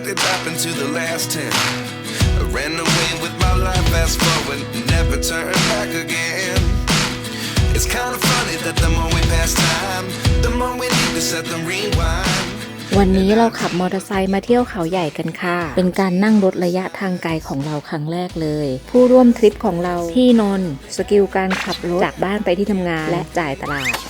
What did happen to the last ten? I ran away with my life, fast forward, never turn back again. It's kind of funny that the more we pass time, the more we need to set them rewind. วันนี้เราขับมอเตอร์ไซค์มาเที่ยวเขาใหญ่กันค่ะ เป็นการนั่งรถระยะทางไกลของเราครั้งแรกเลย ผู้ร่วมทริปของเราพี่นนท์สกิลการขับรถจากบ้านไปที่ทำงานและจ่ายตลาด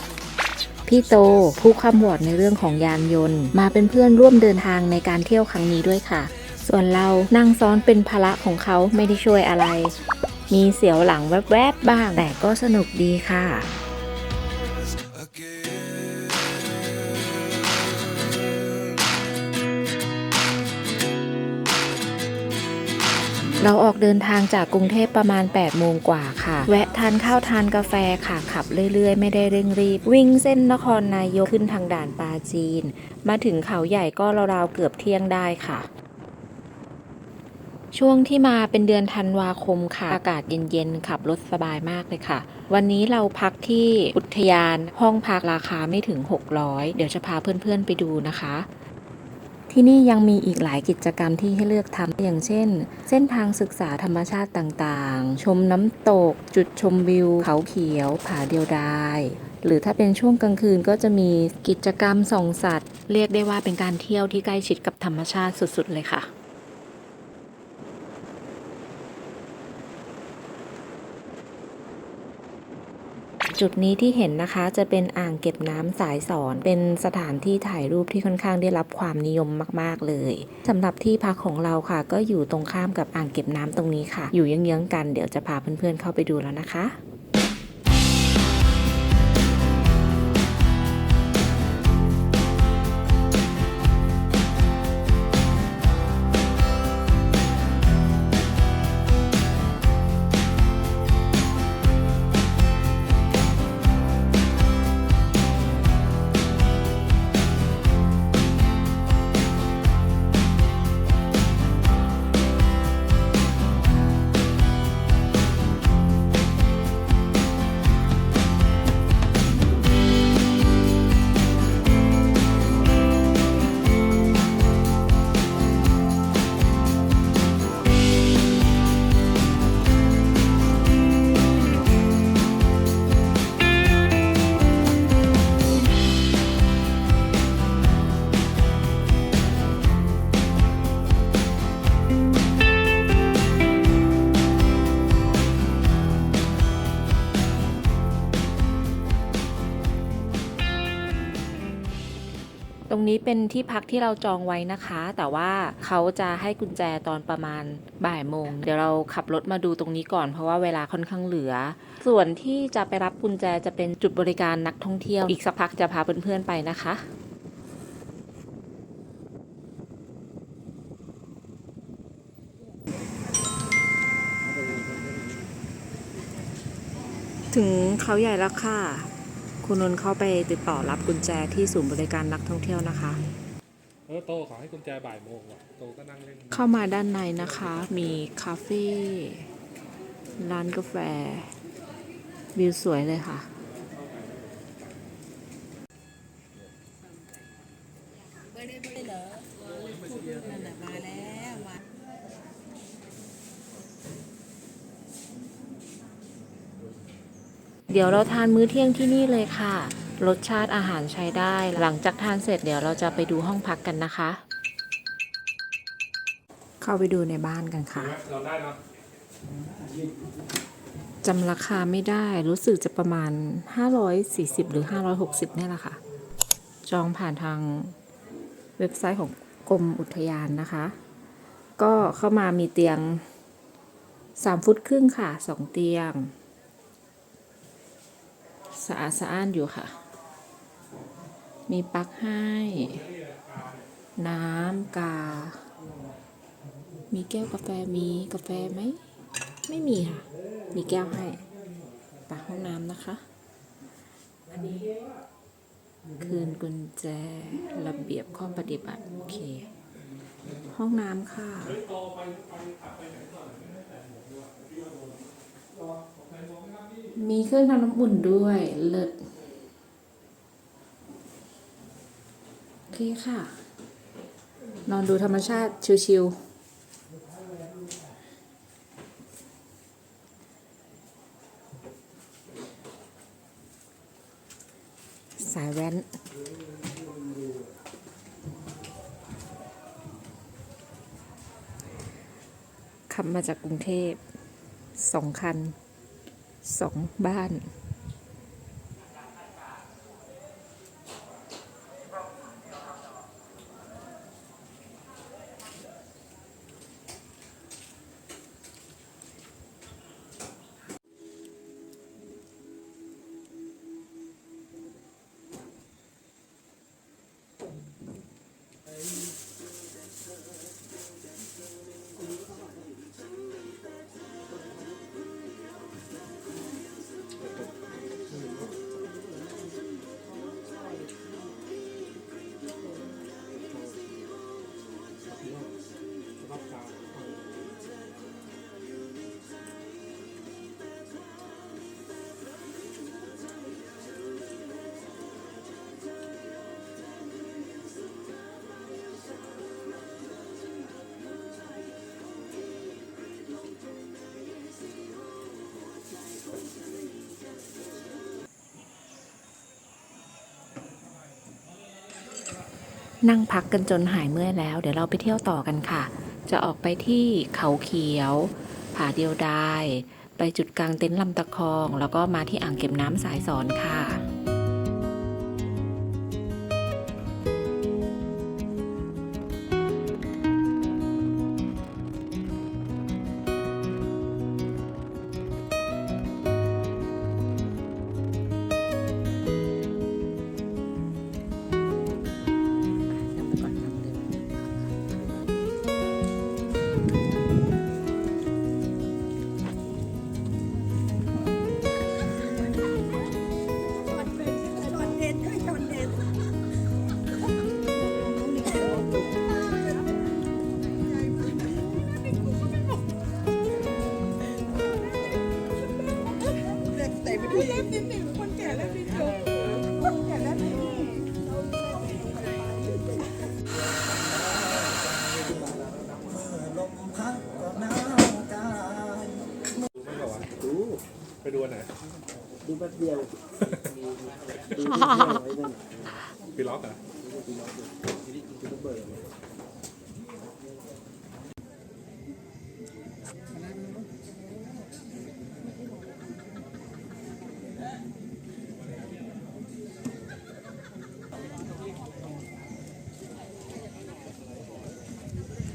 พี่โตผู้ข้ามวอดในเรื่องของยานยนต์ มาเป็นเพื่อนร่วมเดินทางในการเที่ยวครั้งนี้ด้วยค่ะ ส่วนเรานั่งซ้อนเป็นภาระของเขาไม่ได้ช่วยอะไร มีเสียวหลังแวบๆบ้างแต่ก็สนุกดีค่ะ เราออกเดินทางจากกรุงเทพประมาณ8โมงกว่าค่ะ แวะทานข้าวทานกาแฟค่ะ ขับเรื่อยๆ ไม่ได้เร่งรีบ วิ่งเส้นนครนายกขึ้นทางด่านปาจีน มาถึงเขาใหญ่ก็ราวๆเกือบเที่ยงได้ค่ะ ช่วงที่มาเป็นเดือนธันวาคมค่ะ อากาศเย็นๆ ขับรถสบายมากเลยค่ะ วันนี้เราพักที่อุทยานห้องพักราคาไม่ถึง 600 เดี๋ยวจะพาเพื่อนๆไปดูนะคะ ที่นี่ยังมีอีกหลายกิจกรรมที่ให้เลือกทำอย่างเช่น เส้นทางศึกษาธรรมชาติต่างๆ ชมน้ำตก จุดชมวิว เขาเขียว ผาเดียวดายหรือถ้าเป็นช่วงกลางคืนก็จะมีกิจกรรมส่องสัตว์ เรียกได้ว่าเป็นการเที่ยวที่ใกล้ชิดกับธรรมชาติสุด ๆ เลยค่ะ จุดนี้ที่เห็นนะคะจะเป็นอ่างเก็บน้ำสายสอนเป็นสถานที่ถ่ายรูปที่ค่อนข้างได้รับความนิยมมาก ๆ เลยสำหรับที่พักของเราค่ะ ก็อยู่ตรงข้ามกับอ่างเก็บน้ำตรงนี้ค่ะ อยู่เยื้องๆกันเดี๋ยวจะพาเพื่อนๆเข้าไปดูแล้วนะคะ เป็นที่พักที่เราจองไว้นะคะ แต่ว่าเขาจะให้กุญแจตอนประมาณบ่ายโมง เดี๋ยวเราขับรถมาดูตรงนี้ก่อนเพราะว่าเวลาค่อนข้างเหลือ ส่วนที่จะไปรับกุญแจจะเป็นจุดบริการนักท่องเที่ยว อีกสักพักจะพาเพื่อนๆไปนะคะถึงเขาใหญ่แล้วค่ะ คุณนนท์เข้าไปติดต่อรับกุญแจที่ศูนย์บริการนักท่องเที่ยวนะคะ เออโตขอให้กุญแจบ่ายโมงว่ะโตก็นั่งเล่นเข้ามาด้านในนะคะ มีคาเฟ่ร้านกาแฟ วิวสวยเลยค่ะ เดี๋ยวเราทานมื้อเที่ยงที่นี่เลยค่ะ รสชาติอาหารใช้ได้ หลังจากทานเสร็จเดี๋ยวเราจะไปดูห้องพักกันนะคะ เข้าไปดูในบ้านกันค่ะ เราได้เนาะจำราคาไม่ได้รู้สึกจะประมาณ 540 หรือ 560เนี่ยแหละค่ะ จองผ่านทางเว็บไซต์ของกรมอุทยานนะคะ ก็เข้ามามีเตียง 3 ฟุตครึ่งค่ะ 2 เตียง สะอาดสะอ้านอยู่ค่ะ มีปลั๊กให้ น้ำกา มีแก้วกาแฟมีกาแฟไหม ไม่มีค่ะ มีแก้วให้ปากห้องน้ำนะคะ อันนี้ คืนกุญแจระเบียบข้อปฏิบัติ โอเค ห้องน้ำค่ะ มีเครื่องทำน้ำอุ่นด้วยเลิศโอเคค่ะ นอนดูธรรมชาติชิวๆสายแว้น ขับมาจากกรุงเทพสองคัน สองบ้าน นั่งพักกันจนหายเมื่อยแล้ว เดี๋ยวเราไปเที่ยวต่อกันค่ะ จะออกไปที่เขาเขียว ผาเดียวดาย ไปจุดกลางเต็นท์ลำตะคอง แล้วก็มาที่อ่างเก็บน้ำสายสอนค่ะ ดูแป๊บเดียวดูดูที่เที่ยวไว้นั่นปีล็อกเหรอะดูระเบิด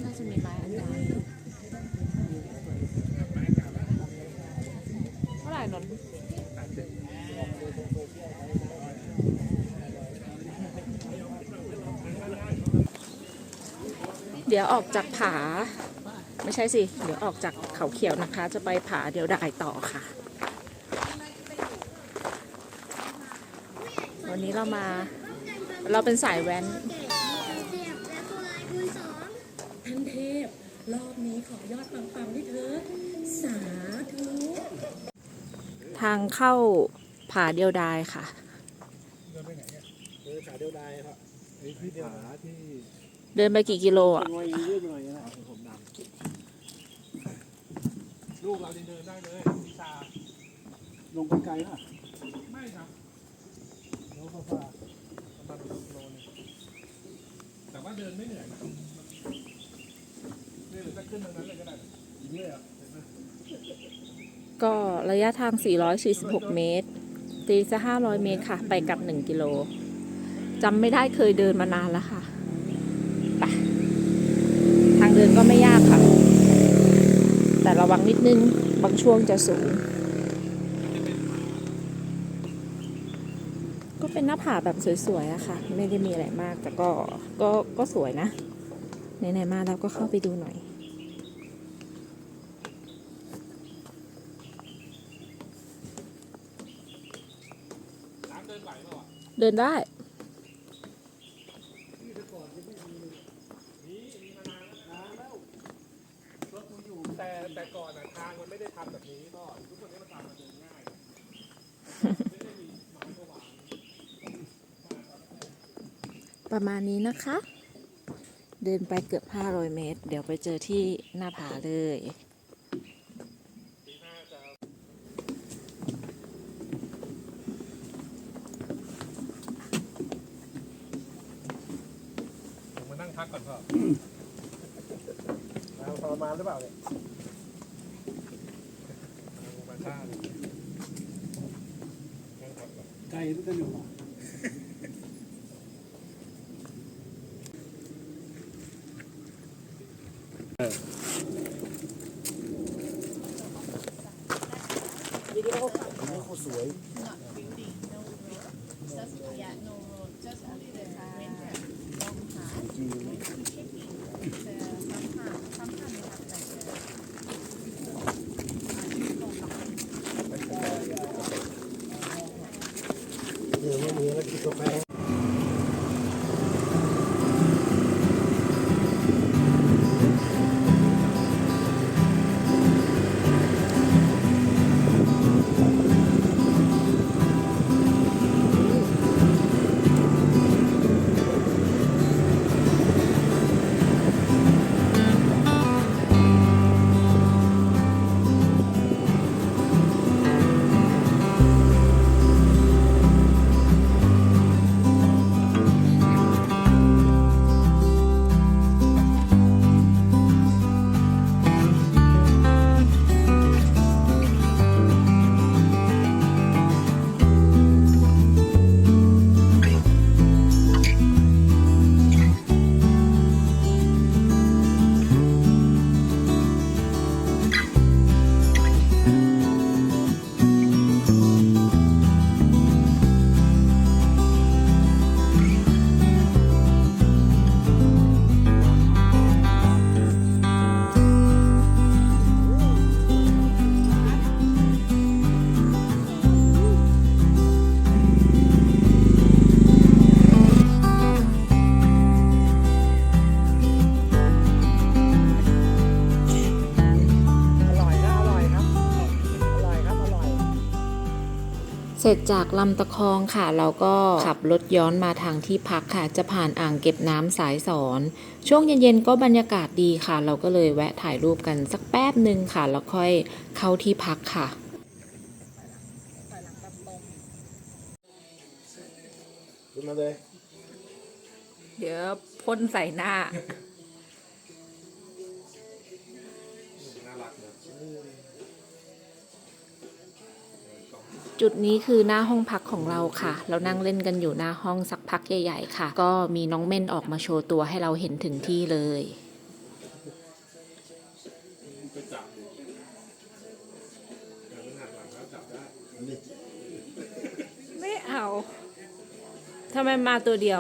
น่าจะมีไม้อันใด ดี๋ยวออกจากผา ไม่ใช่สิ เดี๋ยวออกจากเขาเขียวนะคะ จะไปผาเดี๋ยวดายต่อค่ะ วันนี้เรามา เราเป็นสายแว้นท่านเทพ รอบนี้ขอยอดปังๆด้วยเถิดสาธุ ทางเข้าผาเดียวดายค่ะเออขาเดียวได้ครับไอ้ที่ผาที่ เดินไปกี่กิโลอะหน่อยเรื่อยหน่อยนะผมดำลูกเรายังเดินได้เลยวิชาลงไกลๆนะไม่ครับโน้ตฟ้าประมาณกิโลนึงแต่ว่าเดินไม่เหนื่อยนะนี่หรือจะขึ้นตรงนั้นเลยก็ได้เยอะก็ระยะทาง 446 เมตร ตีซะ500 เมตรค่ะ ไปกลับ 1 กิโลจำไม่ได้เคยเดินมานานแล้วค่ะ ไป ทางเดินก็ไม่ยากค่ะ แต่ระวังนิดนึง บางช่วงจะสูง ก็เป็นหน้าผาแบบสวยๆอะค่ะ ไม่ได้มีอะไรมาก แต่ก็ก็ก็สวยนะไหนๆมาแล้วก็เข้าไปดูหน่อยเดินได้ รถกูอยู่ แต่แต่ก่อนอะทางมันไม่ได้ทำแบบนี้ก็ทุกคนนี้มันทำมาเดินง่ายประมาณนี้นะคะ เดินไปเกือบ 500 เมตร เดี๋ยวไปเจอที่หน้าผาเลยลงมานั่งพักก่อนพ่อเราทรมานหรือเปล่าเนี่ย ลง เสร็จจากลำตะคองค่ะ เราก็ขับรถย้อนมาทางที่พักค่ะ จะผ่านอ่างเก็บน้ำสายสอน ช่วงเย็นๆก็บรรยากาศดีค่ะ เราก็เลยแวะถ่ายรูปกันสักแป๊บหนึ่งค่ะ แล้วค่อยเข้าที่พักค่ะขึ้นมาเลย เดี๋ยวพ่นใส่หน้า จุดนี้คือหน้าห้องพักของเราค่ะ เรานั่งเล่นกันอยู่หน้าห้องสักพักใหญ่ ๆ ค่ะ ก็มีน้องเม่นออกมาโชว์ตัวให้เราเห็นถึงที่เลยไปจับดูเดี๋ยวมันหันหลังแล้วจับได้ไม่เอาทำไมมาตัวเดียว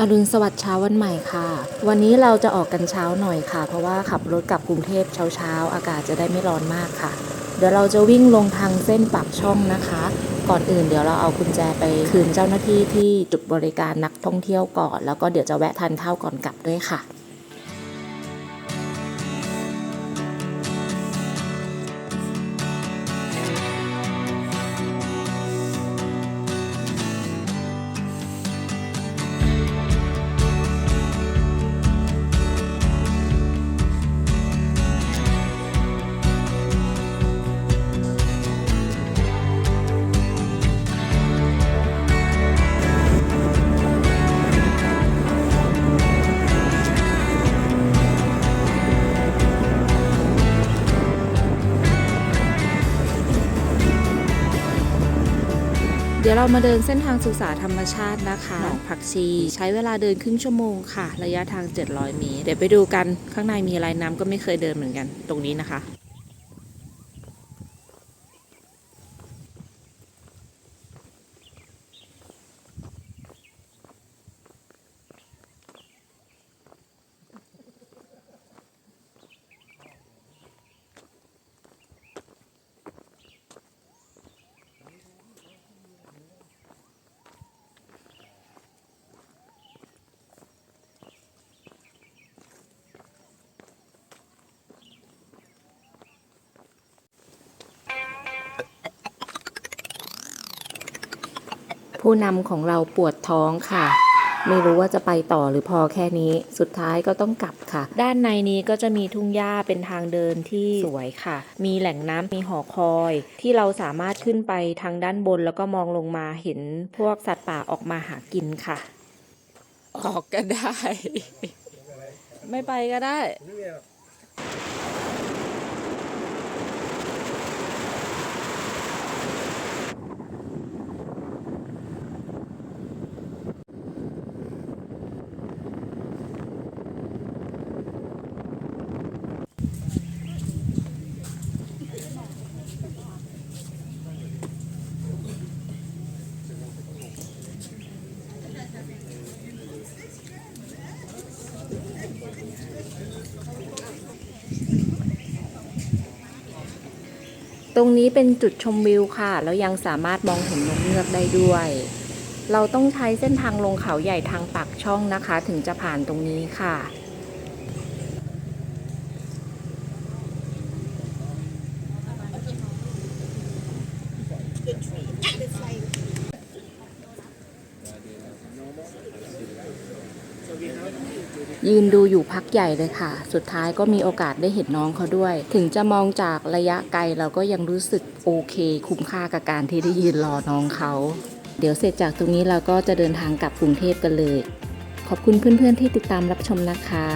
อรุณสวัสดิ์เช้าวันใหม่ค่ะ วันนี้เราจะออกกันเช้าหน่อยค่ะ เพราะว่าขับรถกลับกรุงเทพเช้าๆอากาศจะได้ไม่ร้อนมากค่ะ เดี๋ยวเราจะวิ่งลงทางเส้นปากช่องนะคะ ก่อนอื่นเดี๋ยวเราเอากุญแจไปคืนเจ้าหน้าที่ที่จุดบริการนักท่องเที่ยวก่อน แล้วก็เดี๋ยวจะแวะทานข้าวก่อนกลับด้วยค่ะ ดี๋ยวเรามาเดินเส้นทางศึกษาธรรมชาตินะคะหนองผักชี ใช้เวลาเดินครึ่งชั่วโมงค่ะ ระยะทาง 700 เมตร เดี๋ยวไปดูกันข้างในมีอะไรน้ำก็ไม่เคยเดินเหมือนกันตรงนี้นะคะ ผู้นำของเราปวดท้องค่ะ ไม่รู้ว่าจะไปต่อหรือพอแค่นี้ สุดท้ายก็ต้องกลับค่ะ ด้านในนี้ก็จะมีทุ่งหญ้าเป็นทางเดินที่สวยค่ะ มีแหล่งน้ำมีหอคอย ที่เราสามารถขึ้นไปทางด้านบน แล้วก็มองลงมาเห็นพวกสัตว์ป่าออกมาหากินค่ะ ออกก็ได้ ไม่ไปก็ได้ ตรงนี้เป็นจุดชมวิวค่ะ แล้วยังสามารถมองเห็นนกเงือกได้ด้วย เราต้องใช้เส้นทางลงเขาใหญ่ทางปากช่องนะคะ ถึงจะผ่านตรงนี้ค่ะ ยืนดูอยู่พักใหญ่เลยค่ะ สุดท้ายก็มีโอกาสได้เห็นน้องเขาด้วย ถึงจะมองจากระยะไกลเราก็ยังรู้สึกโอเค คุ้มค่ากับการที่ได้ยืนรอน้องเขา เดี๋ยวเสร็จจากตรงนี้เราก็จะเดินทางกลับกรุงเทพกันเลย ขอบคุณเพื่อนๆที่ติดตามรับชมนะคะ